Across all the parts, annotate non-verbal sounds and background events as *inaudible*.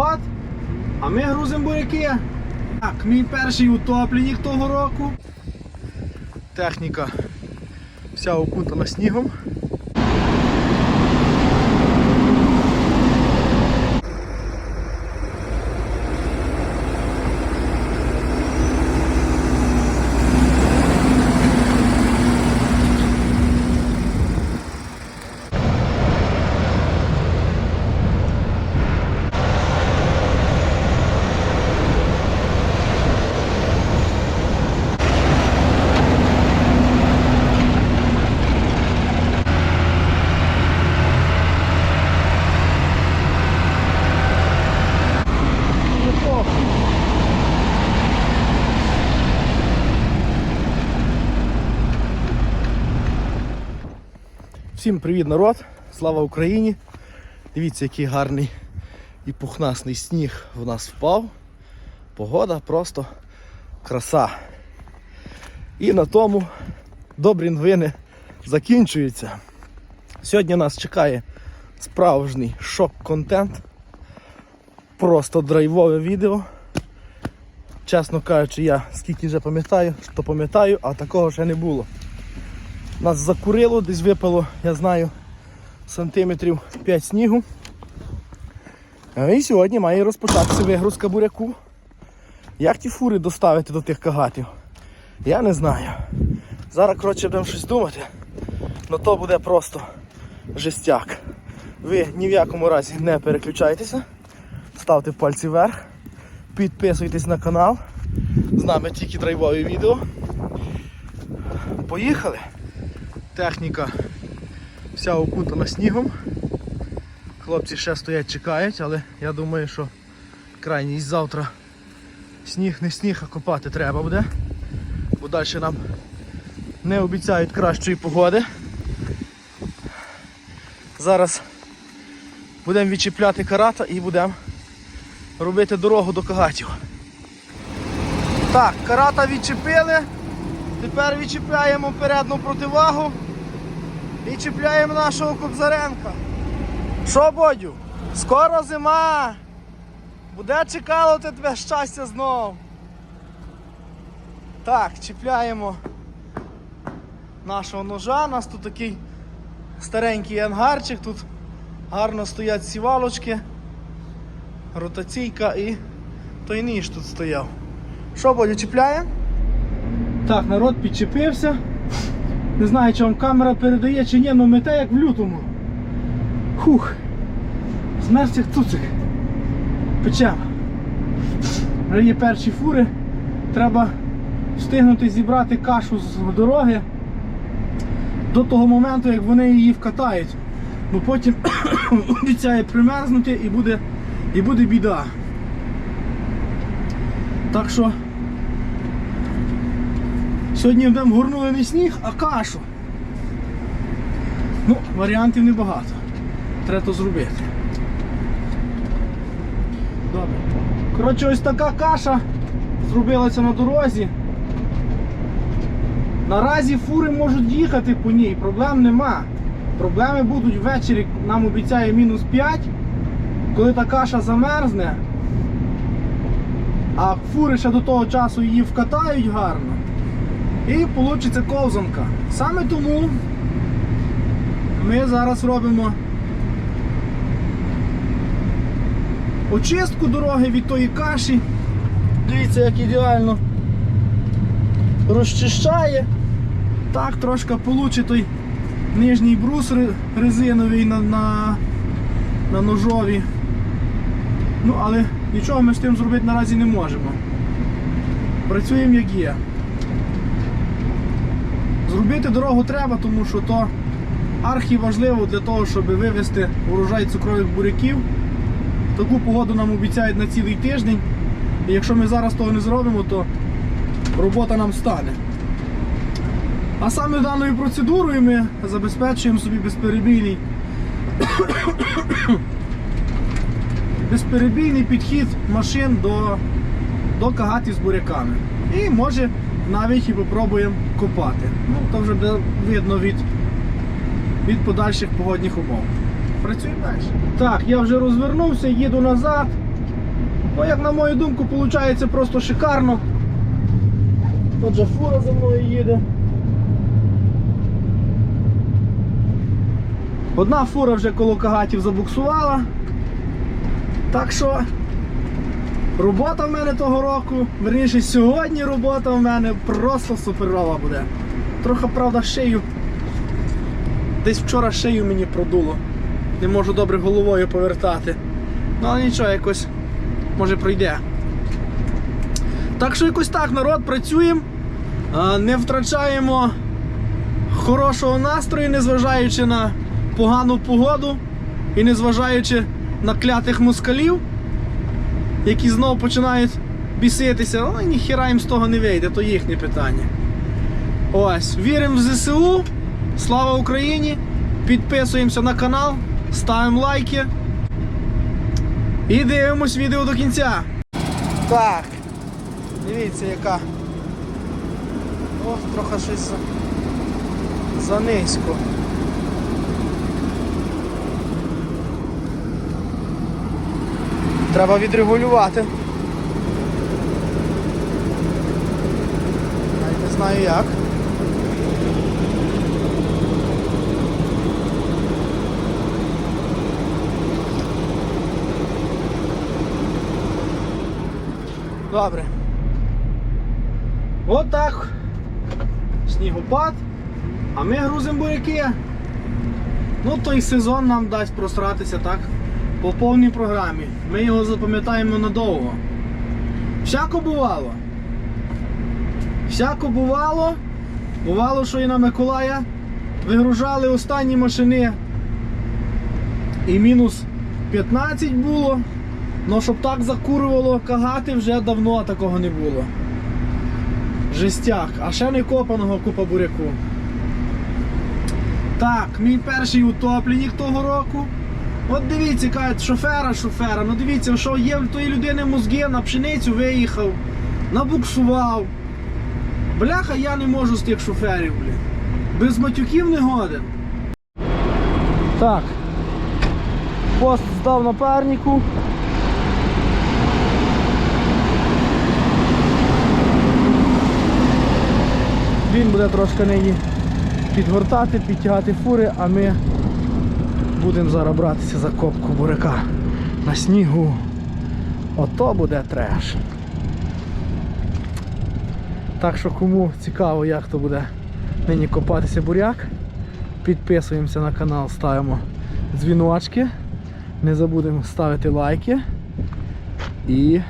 лопат, а ми грузимо буряки. Так, мій перший утопленник того року. Техніка вся окутана снігом. Всім привіт, народ! Слава Україні! Дивіться, який гарний і пухнасний сніг в нас впав. Погода просто краса. І на тому добрі новини закінчуються. Сьогодні нас чекає справжній шок-контент. Просто драйвове відео. Чесно кажучи, я скільки вже пам'ятаю, то пам'ятаю, а такого ще не було. Нас закурило, десь випало, я знаю, сантиметрів 5 снігу. І сьогодні має розпочатися вигрузка буряку. Як ті фури доставити до тих кагатів? Я не знаю. Зараз, коротше, будемо щось думати. Ну то буде просто жестяк. Ви ні в якому разі не переключайтеся. Ставте пальці вверх, підписуйтесь на канал. З нами тільки драйвові відео. Поїхали! Техніка вся окутана снігом. Хлопці ще стоять, чекають, але я думаю, що крайність завтра сніг не сніг, а копати треба буде. Бо далі нам не обіцяють кращої погоди. Зараз будемо відчіпляти карата і будемо робити дорогу до кагатів. Так, карата відчепили. Тепер відчіпляємо передню противагу і чіпляємо нашого Кобзаренка. Що, Бодю? Скоро зима! Буде чекало тебе щастя знов. Так, чіпляємо нашого ножа. У нас тут такий старенький ангарчик, тут гарно стоять сівалочки, ротаційка і той ніж тут стояв. Що, Бодю, чіпляємо? Так, народ підчепився. Не знаю, чи вам камера передає чи ні, але мете як в лютому. Хух. Смерть як цуцик. Печемо. Вже є перші фури. Треба встигнути зібрати кашу з дороги до того моменту, як вони її вкатають. Бо потім *coughs* обіцяє примерзнути і буде, і буде біда. Так що Сьогодні будемо горнули не сніг, а кашу. Ну, варіантів небагато. Треба то зробити. Добре. Коротше, ось така каша зробилася на дорозі. Наразі фури можуть їхати по ній, проблем нема. Проблеми будуть ввечері, нам обіцяє мінус 5, коли та каша замерзне, а фури ще до того часу її вкатають гарно. І вийде ковзанка. Саме тому ми зараз робимо очистку дороги від тої каші. Дивіться, як ідеально розчищає. Так, трошки получить той нижній брус резиновий на, на, на ножові. Ну, але нічого ми з тим зробити наразі не можемо. Працюємо як є. Зробити дорогу треба, тому що то архі важливо для того, щоб вивезти урожай цукрових буряків. Таку погоду нам обіцяють на цілий тиждень. І якщо ми зараз того не зробимо, то робота нам стане. А саме даною процедурою ми забезпечуємо собі безперебійний *coughs* безперебійний підхід машин до, до кагатів з буряками. І може навіть і попробуємо копати. Ну, то вже буде видно від, від подальших погодних умов. Працюємо далі. Так, я вже розвернувся, їду назад. Ну, як на мою думку, виходить просто шикарно. Отже, фура за мною їде. Одна фура вже коло кагатів забуксувала. Так що робота в мене того року, верніше сьогодні робота в мене просто суперова буде. Трохи, правда, шию. Десь вчора шию мені продуло. Не можу добре головою повертати. Ну але нічого, якось може пройде. Так що якось так, народ, працюємо, не втрачаємо хорошого настрою, незважаючи на погану погоду і незважаючи на клятих москалів, які знову починають біситися, але ніхіра їм з того не вийде, то їхнє питання. Ось, віримо в ЗСУ, слава Україні! Підписуємося на канал, ставимо лайки і дивимось відео до кінця. Так, дивіться яка. О, трохи щось за- занизько. Треба відрегулювати. Я не знаю як. Добре. Отак. Снігопад. А ми грузимо буряки. Ну, той сезон нам дасть просратися так по повній програмі. Ми його запам'ятаємо надовго. Всяко бувало. Всяко бувало. Бувало, що і на Миколая вигружали останні машини. І мінус 15 було. Ну, щоб так закурювало кагати, вже давно такого не було. Жестяк, а ще не копаного купа буряку. Так, мій перший утопленник того року. От дивіться, кажуть, шофера, шофера. Ну дивіться, що є в тої людини мозги, на пшеницю виїхав, набуксував. Бляха, я не можу з тих шоферів, блін. Без матюків не годен. Так. Пост здав напарнику. Він буде трошки нині підгортати, підтягати фури, а ми будемо зараз братися за копку буряка на снігу. Ото буде треш. Так що кому цікаво, як то буде нині копатися буряк, підписуємося на канал, ставимо дзвіночки, не забудемо ставити лайки і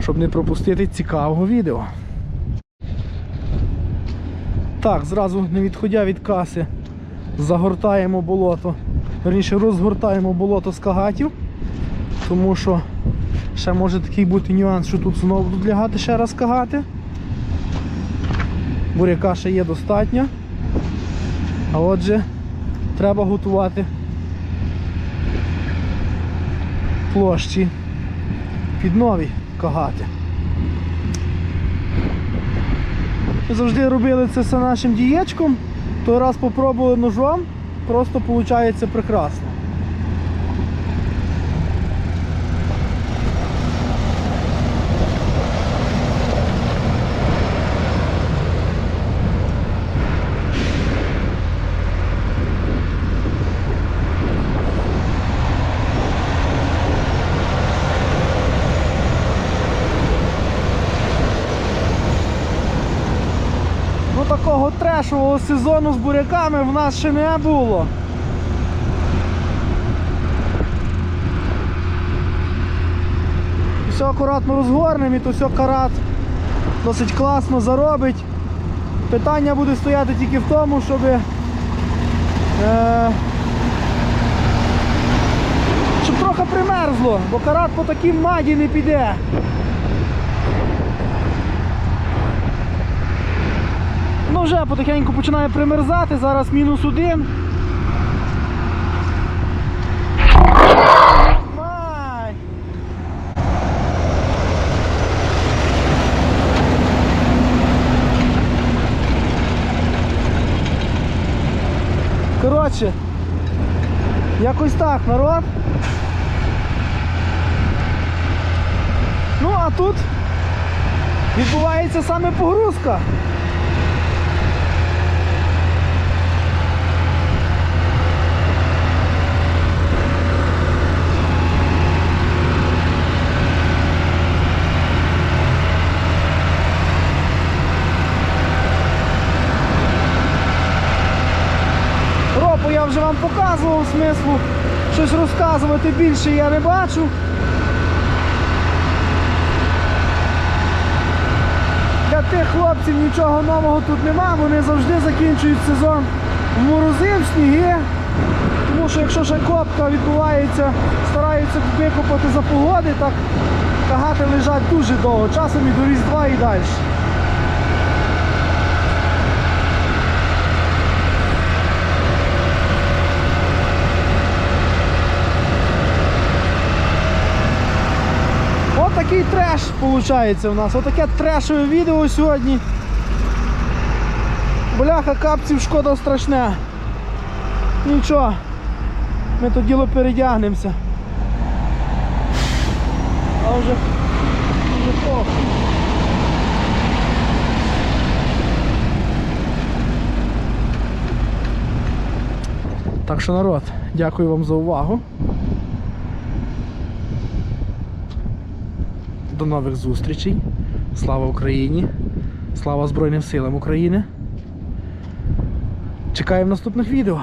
щоб не пропустити цікавого відео. Так, зразу не відходя від каси, загортаємо болото, верніше розгортаємо болото з кагатів, тому що ще може такий бути нюанс, що тут знову будуть лягати ще раз кагати. Буряка ще є достатньо. А отже, треба готувати площі під нові кагати. Ми завжди робили це все нашим дієчком. Той раз попробували ножом, просто виходить прекрасно. Такого трешового сезону з буряками в нас ще не було. Все акуратно розгорнемо і то все карат досить класно заробить. Питання буде стояти тільки в тому, щоб е, щоб трохи примерзло, бо карат по такій маді не піде. Вже потихеньку починає примерзати, зараз мінус один. Коротше, якось так, народ. Ну а тут відбувається саме погрузка. Ропу я вже вам показував смислу. Щось розказувати більше я не бачу. Для тих хлопців нічого нового тут нема, вони завжди закінчують сезон в морози, в сніги. Тому що якщо ще копка відбувається, стараються викопати за погоди, так кагати лежать дуже довго, часом і до Різдва і далі. От такий треш виходить у нас. Отаке трешове відео сьогодні. Бляха капців шкода страшне. Нічого. Ми то діло передягнемося. А вже, вже похуй. Так що народ, дякую вам за увагу. До нових зустрічей. Слава Україні! Слава Збройним силам України! Чекаємо наступних відео.